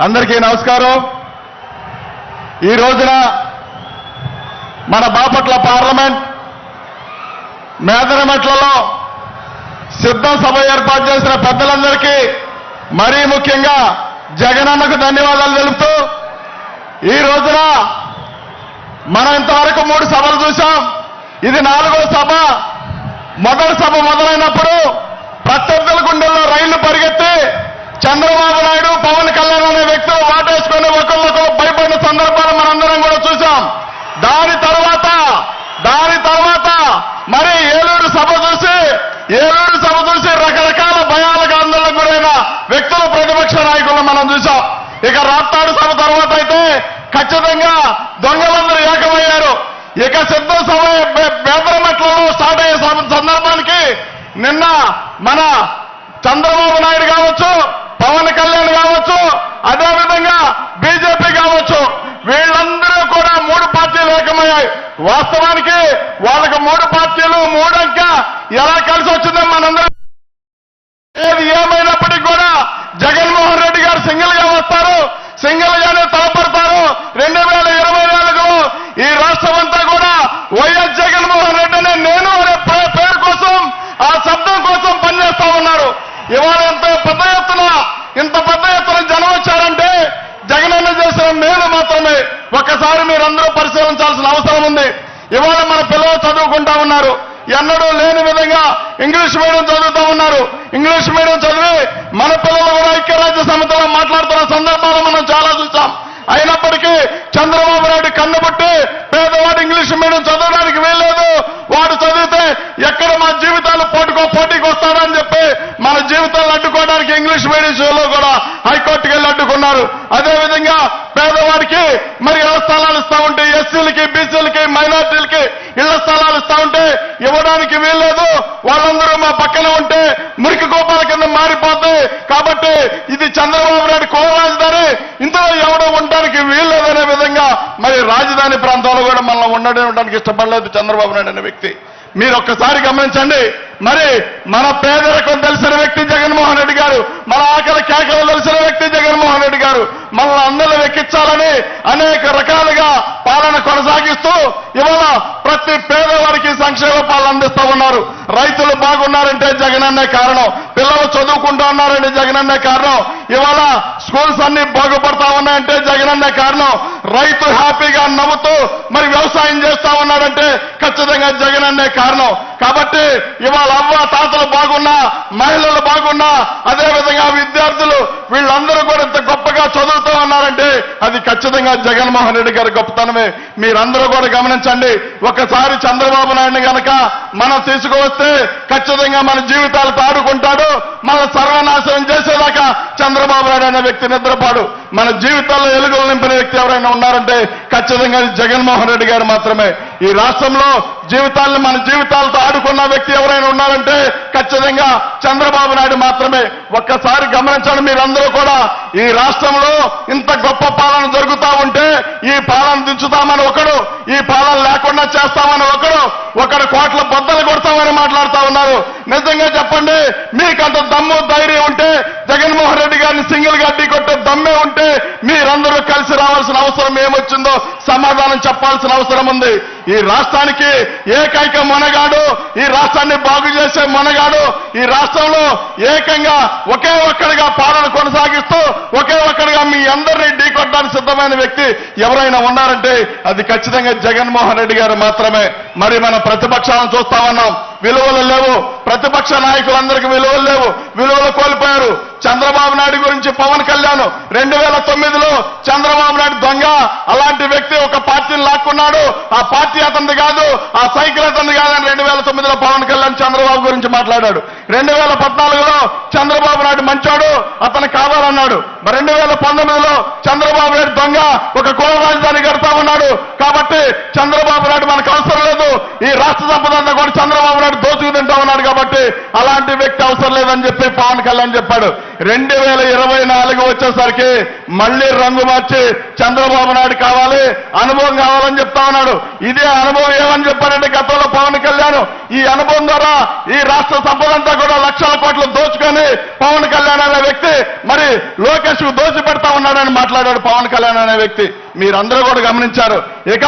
అందరికీ నమస్కారం. ఈ రోజున మన బాపట్ల పార్లమెంట్ మేదనమెట్లలో సిద్ధం సభ ఏర్పాటు చేసిన పెద్దలందరికీ మరీ ముఖ్యంగా జగనన్నకు ధన్యవాదాలు తెలుపుతూ ఈ రోజున మనం ఇంతవరకు మూడు సభలు చూశాం. ఇది నాలుగో సభ. మొదటి సభ మొదలైనప్పుడు ప్రత్యర్థుల గుండెల్లో రైళ్ళు పరిగెత్తి చంద్రబాబు నాయుడు పవన్ కళ్యాణ్ అనే వ్యక్తులు వాటేసుకుని ఒకరినొకరు భయపడిన సందర్భాలు మనందరం కూడా చూశాం. దాని తర్వాత దాని తర్వాత మరి ఏలూరు సభ చూసి ఏలూరు సభ చూసి రకరకాల భయాలకు ఆందోళనకు గురైన వ్యక్తులు ప్రతిపక్ష నాయకులను మనం చూశాం. ఇక రాప్తాడు సభ తర్వాత అయితే ఖచ్చితంగా దొంగలందరూ ఏకమయ్యారు. ఇక సిద్ధం సభ బేదరమెట్లలో స్టార్ట్ అయ్యే సందర్భానికి నిన్న మన చంద్రబాబు నాయుడు కావచ్చు పవన్ కళ్యాణ్ కావచ్చు అదేవిధంగా బీజేపీ కావచ్చు వీళ్ళందరూ కూడా మూడు పార్టీలు ఏకమయ్యాయి. వాస్తవానికి వాళ్ళకి మూడు పార్టీలు మూడంక ఎలా కలిసి వచ్చిందో మనందరం ఏది ఏమైనప్పటికీ కూడా జగన్మోహన్ రెడ్డి గారు సింగిల్గా వస్తారు సింగిల్ గానే తలపడతారు రెండు వేల ఇరవై నాలుగులో ఈ రాష్ట్రం అంతా కూడా వైఎస్ జగన్మోహన్ రెడ్డి అనే నేను అనే పే- పేరు కోసం ఆ శబ్దం కోసం పనిచేస్తా ఉన్నారు ఇవాళ ఇంత పెద్ద ఎత్తున ఇంత పెద్ద ఎత్తున జనం వచ్చారంటే జగనన్న చేసిన మేలు మాత్రమే ఒక్కసారి మీరందరూ పరిశీలించాల్సిన అవసరం ఉంది ఇవాళ మన పిల్లలు చదువుకుంటా ఉన్నారు. ఎన్నడూ లేని విధంగా ఇంగ్లీష్ మీడియం చదువుతా ఉన్నారు. ఇంగ్లీష్ మీడియం చదివి మన పిల్లలు కూడా ఐక్యరాజ్య సమితిలో మాట్లాడుతున్న సందర్భాలు మనం చాలా చూసాం. అయినప్పటికీ చంద్రబాబు నాయుడు కన్నుబుట్టి పేదవాడు ఇంగ్లీష్ మీడియం చదవడానికి వీల్లేదు. వాడు చదివితే ఎక్కడ మా జీవితాలు పోటుకో పోటీకి వస్తాడని చెప్పి మన జీవితాలు అడ్డుకోవడానికి ఇంగ్లీష్ మీడియం షోలో కూడా హైకోర్టుకి వెళ్ళి అడ్డుకున్నారు. అదేవిధంగా పేదవాడికి మరి ఇళ్ళ స్థలాలు ఇస్తా ఉంటే ఎస్సీలకి బీసీలకి మైనార్టీలకి ఇళ్ళ స్థలాలు ఇస్తా ఉంటే ఇవ్వడానికి వీల్లేదు వాళ్ళందరూ మా పక్కన ఉంటే మురికి కోపాల కింద మారిపోతాయి కాబట్టి ఇది చంద్రబాబు నాయుడు కోర రాజధాని ఇందులో ఎవడో ఉండడానికి వీల్లేదనే విధంగా మరి రాజధాని ప్రాంతంలో కూడా మనం ఉండడానికి ఇష్టపడలేదు చంద్రబాబు నాయుడు అనే వ్యక్తి. మీరు ఒక్కసారి గమనించండి. మరి మన పేదరికం తెలిసిన వ్యక్తి జగన్మోహన్ రెడ్డి గారు మన ఆకలి కేకలు తెలిసిన వ్యక్తి జగన్మోహన్ రెడ్డి గారు మనల్ని అందరూ వెక్కించాలని అనేక రకాలుగా పాలన కొనసాగిస్తూ ఇవాళ ప్రతి పేదవారికి సంక్షేమ పాలన అందిస్తా ఉన్నారు. రైతులు బాగున్నారంటే కారణం. పిల్లలు చదువుకుంటా ఉన్నారంటే జగనన్నే కారణం. ఇవాళ స్కూల్స్ అన్ని బాగుపడతా ఉన్నాయంటే జగనన్నే కారణం. రైతు హ్యాపీగా నవ్వుతూ మరి వ్యవసాయం చేస్తా ఉన్నాడంటే ఖచ్చితంగా జగనన్నే కారణం. కాబట్టి ఇవాళ అవ్వ తాతలు బాగున్నా మహిళలు బాగున్నా అదే విధంగా విద్యార్థులు వీళ్ళందరూ కూడా ఇంత చదువుతూ ఉన్నారంటే అది ఖచ్చితంగా జగన్మోహన్ రెడ్డి గారి గొప్పతనమే. మీరందరూ కూడా గమనించండి. ఒకసారి చంద్రబాబు నాయుడు గనక మనం తీసుకువస్తే ఖచ్చితంగా మన జీవితాలు తాడుకుంటాడు మన సర్వనాశనం చేసేదాకా చంద్రబాబు నాయుడు అనే వ్యక్తి నిద్రపాడు. మన జీవితాల్లో ఎలుగులు నింపిన వ్యక్తి ఎవరైనా ఉన్నారంటే ఖచ్చితంగా జగన్మోహన్ రెడ్డి గారు మాత్రమే. ఈ రాష్ట్రంలో జీవితాలను మన జీవితాలతో ఆడుకున్న వ్యక్తి ఎవరైనా ఉన్నారంటే ఖచ్చితంగా చంద్రబాబు నాయుడు మాత్రమే. ఒక్కసారి గమనించండి మీరందరూ కూడా ఈ రాష్ట్రంలో ఇంత గొప్ప పాలన జరుగుతా ఉంటే ఈ పాలన దించుతామని ఒకడు ఈ పాలన లేకుండా చేస్తామని ఒకడు ఒకడు కోట్ల బద్దలు కొడతామని మాట్లాడుతా ఉన్నారు. నిజంగా చెప్పండి మీకంత దమ్ము ధైర్యం ఉంటే జగన్మోహన్ రెడ్డి గారిని సింగిల్గా ఢీ కొట్టే దమ్మే ఉంటే మీరందరూ కలిసి రావాల్సిన ఉందో సమాధానం చెప్పాల్సిన అవసరం ఉంది. ఈ రాష్ట్రానికి ఏకైక మనగాడు ఈ రాష్ట్రాన్ని బాగు చేసే మనగాడు ఈ రాష్ట్రంలో ఏకంగా ఒకే ఒక్కడిగా పాలన కొనసాగిస్తూ ఒకే ఒక్కడిగా మీ అందరినీ ఢీకొట్టడానికి సిద్ధమైన వ్యక్తి ఎవరైనా ఉన్నారంటే అది ఖచ్చితంగా జగన్మోహన్ రెడ్డి గారు మాత్రమే. మరి మన ప్రతిపక్షాలను చూస్తా ఉన్నాం. విలువలు లేవు. ప్రతిపక్ష నాయకులందరికీ విలువలు లేవు. విలువలు కోల్పోయారు. చంద్రబాబు నాయుడు గురించి పవన్ కళ్యాణ్ రెండు వేల తొమ్మిదిలో చంద్రబాబు నాయుడు దొంగ. అలాంటి వ్యక్తి ఒక పార్టీని లాక్కున్నాడు. ఆ పార్టీ అతనిది కాదు ఆ సైకిల్ అతనిది కాదని రెండు వేల తొమ్మిదిలో పవన్ కళ్యాణ్ చంద్రబాబు గురించి మాట్లాడాడు. రెండు వేల పద్నాలుగులో చంద్రబాబు నాయుడు మంచాడు అతను కావాలన్నాడు. రెండు వేల పంతొమ్మిదిలో చంద్రబాబు నాయుడు దొంగ ఒక కుల రాజధాని కడతా ఉన్నాడు. కాబట్టి చంద్రబాబు నాయుడు మనకు అవసరం ఈ రాష్ట్ర సంపద అంతా కూడా చంద్రబాబు నాయుడు దోచుకు తింటా ఉన్నాడు కాబట్టి అలాంటి వ్యక్తి అవసరం లేదని చెప్పి పవన్ కళ్యాణ్ చెప్పాడు. రెండు వేల ఇరవై నాలుగు వచ్చేసరికి మళ్ళీ రంగు మార్చి చంద్రబాబు నాయుడు కావాలి అనుభవం కావాలని చెప్తా ఉన్నాడు. ఇదే అనుభవం ఏమని చెప్పారంటే ఈ అనుభవం ద్వారా ఈ రాష్ట్ర సంపదంతా కూడా లక్షల కోట్లు దోచుకొని పవన్ కళ్యాణ్ అనే వ్యక్తి మరి లోకేష్కు దోచి పెడతా ఉన్నాడని మాట్లాడాడు పవన్ కళ్యాణ్ అనే వ్యక్తి. మీరందరూ కూడా గమనించారు. ఇక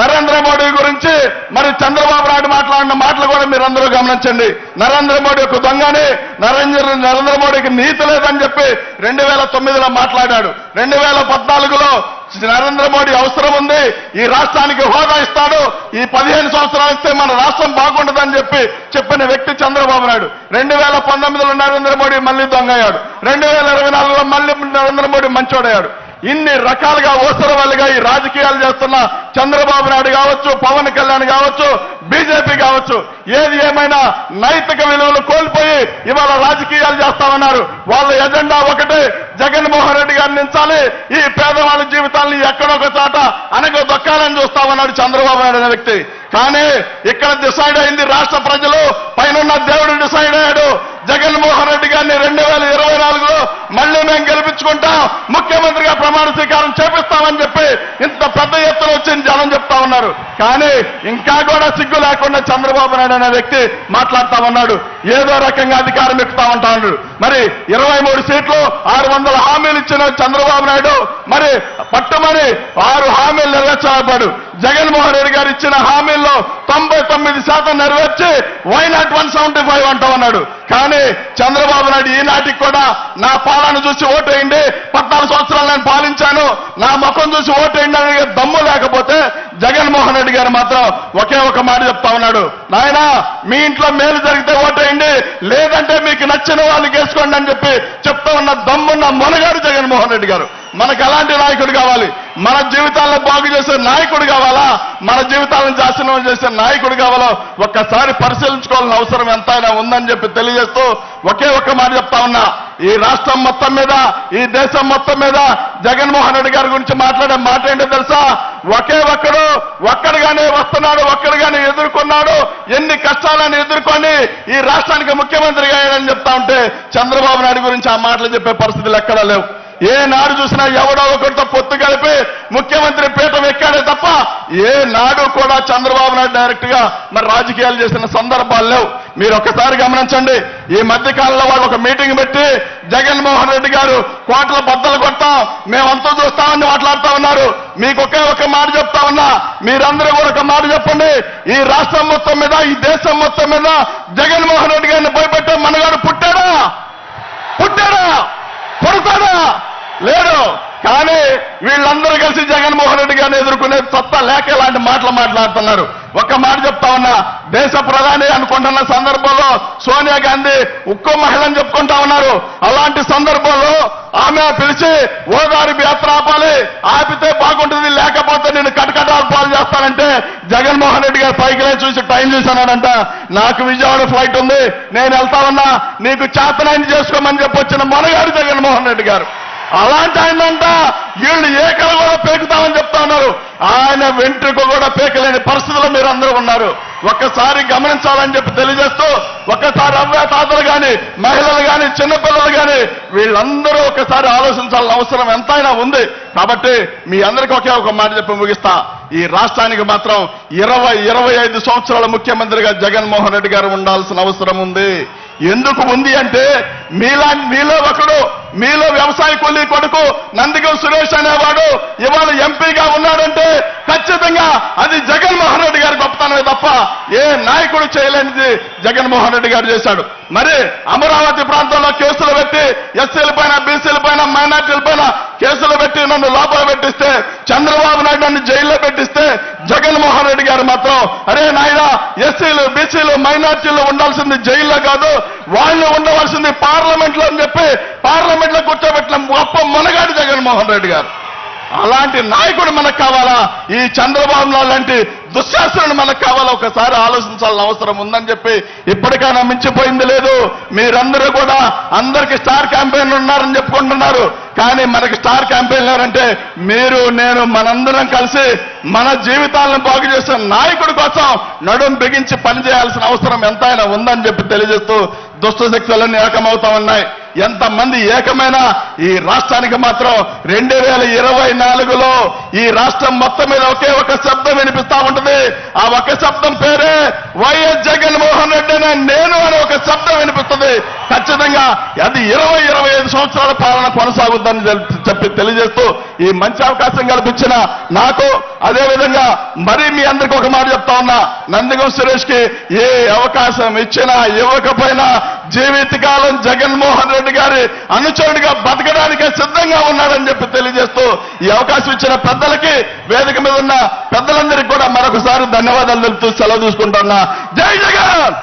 నరేంద్ర మోడీ గురించి మరి చంద్రబాబు నాయుడు మాట్లాడిన మాటలు కూడా మీరందరూ గమనించండి. నరేంద్ర మోడీ ఒక దొంగని నరేంద్ర నరేంద్ర మోడీకి నీతి లేదని చెప్పి రెండు వేల తొమ్మిదిలో మాట్లాడాడు. రెండు వేల పద్నాలుగులో నరేంద్ర మోడీ అవసరం ఉంది. ఈ రాష్ట్రానికి హోదా ఇస్తాడు. ఈ పదిహేను సంవత్సరాలు ఇస్తే మన రాష్ట్రం బాగుండదని చెప్పి చెప్పిన వ్యక్తి చంద్రబాబు నాయుడు. రెండు వేల పంతొమ్మిదిలో నరేంద్ర మోడీ మళ్ళీ దొంగయ్యాడు. రెండు వేల ఇరవై నాలుగులో మళ్ళీ నరేంద్ర మోడీ మంచోడయ్యాడు. ఇన్ని రకాలుగా ఓసరవాళ్ళుగా ఈ రాజకీయాలు చేస్తున్న చంద్రబాబు నాయుడు కావచ్చు పవన్ కళ్యాణ్ కావచ్చు బీజేపీ కావచ్చు ఏది ఏమైనా నైతిక విలువలు కోల్పోయి ఇవాళ రాజకీయాలు చేస్తామన్నారు. వాళ్ళ ఎజెండా ఒకటే జగన్మోహన్ రెడ్డి గారిని నించాలి. ఈ పేదవాళ్ళ జీవితాన్ని ఎక్కడొక చాట అనగ దొక్కాలని చూస్తామన్నాడు చంద్రబాబు నాయుడు అనే వ్యక్తి. కానీ ఇక్కడ డిసైడ్ అయింది రాష్ట్ర ప్రజలు పైన దేవుడు డిసైడ్ అయ్యాడు. జగన్మోహన్ రెడ్డి గారిని రెండు వేల ఇరవై నాలుగులో మళ్ళీ మేము గెలిపించుకుంటాం. ముఖ్యమంత్రిగా ప్రమాణ స్వీకారం చేపిస్తామని చెప్పి ఇంత పెద్ద ఎత్తున వచ్చింది జనం చెప్తా ఉన్నారు. కానీ ఇంకా కూడా సిగ్గు లేకుండా చంద్రబాబు నాయుడు అనే వ్యక్తి మాట్లాడుతా ఉన్నాడు. ఏదో రకంగా అధికారం ఎక్కుతా ఉంటాడు మరి ఇరవై మూడు సీట్లు ఆరు వందల హామీలు ఇచ్చిన చంద్రబాబు నాయుడు మరి పట్టుమని ఆరు హామీలు నెరవేర్చబడు జగన్మోహన్ రెడ్డి గారు ఇచ్చిన హామీల్లో తొంభై తొమ్మిది శాతం నెరవేర్చి why not one seventy five అంటామన్నాడు కానీ చంద్రబాబు నాయుడు ఈనాటికి కూడా నా పాలన చూసి ఓటేయండి పద్నాలుగు సంవత్సరాలు నేను పాలించాను నా ముఖం చూసి ఓటేయండి అనే దమ్ము లేకపోతే జగన్మోహన్ రెడ్డి గారు మాత్రం ఒకే ఒక మాట చెప్తా ఉన్నాడు. నాయనా మీ ఇంట్లో మేలు జరిగితే ఓటేయండి. లేదంటే మీకు నచ్చిన వాళ్ళు గెలుచుకోండి అని చెప్పి చెప్తా ఉన్న దమ్మున్న మొనగాడు జగన్మోహన్ రెడ్డి గారు. మనకు ఎలాంటి నాయకుడు కావాలి. మన జీవితాల్లో బాగు చేసే నాయకుడు కావాలా? మన జీవితాలను నాశనం చేసే నాయకుడు కావాలో ఒక్కసారి పరిశీలించుకోవాల్సిన అవసరం ఎంతైనా ఉందని చెప్పి తెలియజేస్తూ ఒకే ఒక్క మాట చెప్తా ఉన్నా. ఈ రాష్ట్రం మొత్తం మీద ఈ దేశం మొత్తం మీద జగన్మోహన్ రెడ్డి గారి గురించి మాట్లాడే మాట ఏంటో తెలుసా? ఒకే ఒక్కడు ఒక్కడిగానే వస్తున్నాడు ఒక్కడిగానే ఎదుర్కొన్నాడు. ఎన్ని కష్టాలను ఎదుర్కొని ఈ రాష్ట్రానికి ముఖ్యమంత్రిగా అయ్యాడని చెప్తా ఉంటే చంద్రబాబు నాయుడు గురించి ఆ మాటలు చెప్పే పరిస్థితులు ఎక్కడా లేవు. ఏ నాడు చూసినా ఎవడో ఒకరితో పొత్తు కలిపి ముఖ్యమంత్రి పీఠం ఎక్కాడే తప్ప ఏ నాడు కూడా చంద్రబాబు నాయుడు డైరెక్ట్గా మరి రాజకీయాలు చేసిన సందర్భాలు లేవు. మీరు ఒక్కసారి గమనించండి ఈ మధ్య కాలంలో వాళ్ళు ఒక మీటింగ్ పెట్టి జగన్మోహన్ రెడ్డి గారు కోట్ల బద్దలు కొడతాం మేమంతా చూస్తామని మాట్లాడుతా ఉన్నారు. మీకు ఒకే ఒక మాట చెప్తా ఉన్నా మీరందరూ కూడా ఒక మాట చెప్పండి. ఈ రాష్ట్రం మొత్తం మీద ఈ దేశం మొత్తం మీద జగన్మోహన్ రెడ్డి గారిని భయపెట్టే మనగాడు పుట్టాడా? పుట్టాడా? పుడతాడా లేడు కానీ వీళ్ళందరూ కలిసి జగన్మోహన్ రెడ్డి గారిని ఎదుర్కొనే సత్తా లేక ఇలాంటి మాటలు మాట్లాడుతున్నారు. ఒక్క మాట చెప్తా ఉన్నా. దేశ ప్రధాని అనుకుంటున్న సందర్భంలో సోనియా గాంధీ ఉక్కు మహిళని చెప్పుకుంటా ఉన్నారు. అలాంటి సందర్భంలో ఆమె పిలిచి ఓదారి యాత్ర ఆపాలి. ఆపితే బాగుంటుంది. లేకపోతే నేను కటకటాలు పాలు చేస్తానంటే జగన్మోహన్ రెడ్డి గారు పైకి చూసి టైం చూశానంట. నాకు విజయవాడ ఫ్లైట్ ఉంది. నేను వెళ్తా ఉన్నా. నీకు చేతనాన్ని చేసుకోమని చెప్పొచ్చిన మనగారు జగన్మోహన్ రెడ్డి గారు. అలాంటి ఆయనంట వీళ్ళు ఏకలు కూడా పేకుతామని చెప్తా ఉన్నారు. ఆయన వెంట్రుక కూడా పేకలేని పరిస్థితుల్లో మీరు అందరూ ఉన్నారు. ఒక్కసారి గమనించాలని చెప్పి తెలియజేస్తూ ఒక్కసారి అవ్వ తాతలు కానీ మహిళలు కానీ చిన్నపిల్లలు కానీ వీళ్ళందరూ ఒకసారి ఆలోచించాల్సిన అవసరం ఎంతైనా ఉంది. కాబట్టి మీ అందరికీ ఒకే ఒక మాట చెప్పి ముగిస్తా. ఈ రాష్ట్రానికి మాత్రం ఇరవై ఇరవై ఐదు సంవత్సరాల ముఖ్యమంత్రిగా జగన్మోహన్ రెడ్డి గారు ఉండాల్సిన అవసరం ఉంది. ఎందుకు ఉంది అంటే మీలా మీలో ఒకడు మీలో వ్యవసాయ కూలీ కొడుకు నందిగం సురేష్ అనేవాడు ఇవాళ ఎంపీగా ఉన్నాడంటే ఖచ్చితంగా అది జగన్మోహన్ రెడ్డి తప్ప ఏ నాయకుడు చేయలేనిది జగన్మోహన్ రెడ్డి గారు చేశాడు. మరి అమరావతి ప్రాంతంలో కేసులు పెట్టి ఎస్సీల పైన బీసీల పైన మైనార్టీల పైన కేసులు పెట్టి నన్ను లోపల పెట్టిస్తే చంద్రబాబు నాయుడు నన్ను జైల్లో పెట్టిస్తే జగన్మోహన్ రెడ్డి గారు మాత్రం అరే నాయన ఎస్సీలు బీసీలు మైనార్టీలు ఉండాల్సింది జైల్లో కాదు వాళ్ళు ఉండవలసింది పార్లమెంట్లో అని చెప్పి పార్లమెంట్లో కూర్చోబెట్టిన గొప్ప మనగాడు జగన్మోహన్ రెడ్డి గారు. అలాంటి నాయకుడు మనకు కావాలా? ఈ చంద్రబాబు నాయుడు లాంటి దుశ్శాసనుడు మనకు కావాలా? ఒకసారి ఆలోచించాల్సిన అవసరం ఉందని చెప్పి ఇప్పటికైనా మించిపోయింది లేదు. మీరందరూ కూడా అందరికి స్టార్ క్యాంపెయిన్ ఉన్నారని చెప్పుకుంటున్నారు. కానీ మనకి స్టార్ క్యాంపెయినరంటే మీరు నేను మనందరం కలిసి మన జీవితాలను బాగు చేసే నాయకుడి కోసం నడుం బిగించి పనిచేయాల్సిన అవసరం ఎంతైనా ఉందని చెప్పి తెలియజేస్తూ దుష్ట శక్తులన్నీ ఏకమవుతా ఉన్నాయి. ఎంతమంది ఏకమైన ఈ రాష్ట్రానికి మాత్రం రెండు వేల ఇరవై నాలుగులో ఈ రాష్ట్రం మొత్తం మీద ఒకే ఒక శబ్దం వినిపిస్తా ఉంటుంది. ఆ ఒక శబ్దం పేరే వైఎస్ జగన్మోహన్ రెడ్డి అనే నేను అనే ఒక శబ్దం వినిపిస్తుంది. ఖచ్చితంగా అది ఇరవై ఇరవై ఐదు సంవత్సరాల పాలన కొనసాగుద్దని చెప్పి తెలియజేస్తూ ఈ మంచి అవకాశం కల్పించిన నాకు అదేవిధంగా మరీ మరి మీ అందరికి ఒక మాట చెప్తా ఉన్నా. నందిగం సురేష్కి ఏ అవకాశం ఇచ్చినా ఇవ్వకపోయినా జీవితకాలం జగన్మోహన్ రెడ్డి గారి అనుచరుడిగా బతకడానికే సిద్ధంగా ఉన్నాడని చెప్పి తెలియజేస్తూ ఈ అవకాశం ఇచ్చిన పెద్దలకి వేదిక మీద ఉన్న పెద్దలందరికీ కూడా మరొకసారి ధన్యవాదాలు తెలుపుతూ సెలవు తీసుకుంటున్నా. జై జగన్!